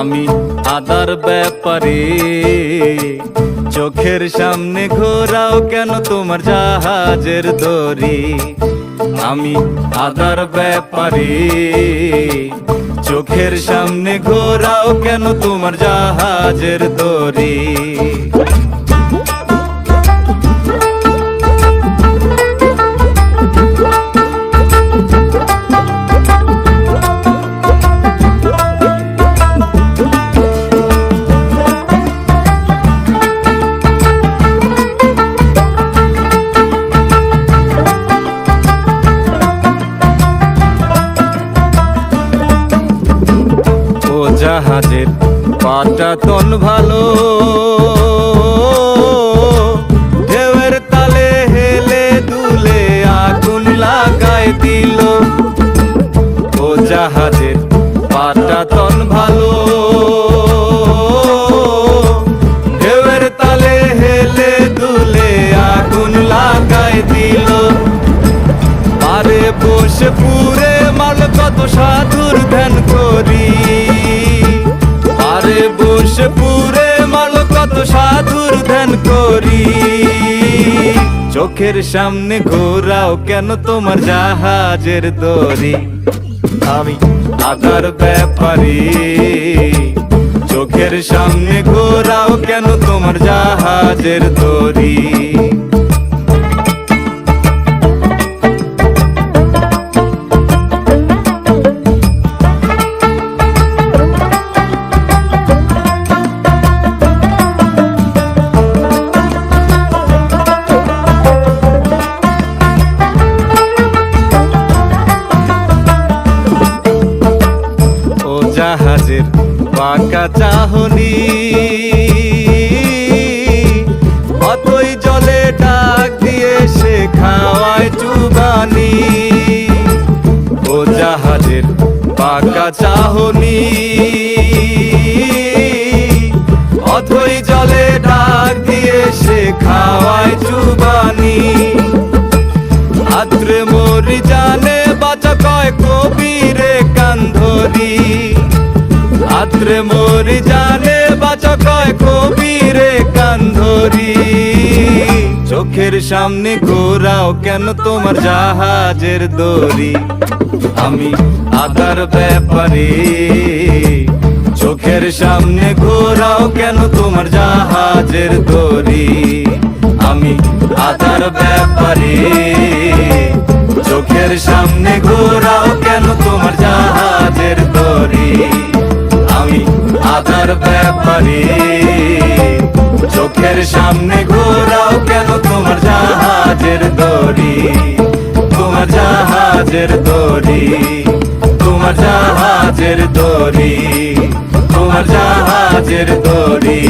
আদার ব্যাপারে। চোখের সামনে ঘোরাও কেন তোমার জাহাজের দড়ি? আমি আদার ব্যাপারে। চোখের সামনে ঘোরাও কেন তোমার জাহাজের দড়ি? জাহাজের পাটা তন ভালো। ঢেউয়ের তালে হেলে দুলে আগুন লাগায় দিল। ও জাহাজের কত সাধুর ধ্যান করি। চোখের সামনে ঘোরাও কেন তোমার জাহাজের দড়ি? আমি আদার ব্যাপারি। চোখের সামনে ঘোরাও কেন তোমার জাহাজের দড়ি? জাহাজের পাকা চাহনি। অতই জলে ডাক দিয়ে সে খাওয়ায় চুবানি। ও জাহাজের পাকা চাহনি। অথই জলে ডাক দিয়ে সে খাওয়ায় চুবানি। জানে বাচা কয় কবিরে কান্ধরি। চোখের সামনে ঘোরাও কেন তোমার জাহাজের দড়ি? আমি আদার ব্যাপারে। চোখের সামনে ঘোরাও কেন তোমার জাহাজের দড়ি? আমি আদার ব্যাপারে। চোখের সামনে ঘোরাও ব্যাপারে চোখের সামনে ঘোরাও কেন তোমার জাহাজের দড়ি? তোমার জাহাজের দড়ি, তোমার জাহাজের দড়ি, তোমার জাহাজের দড়ি।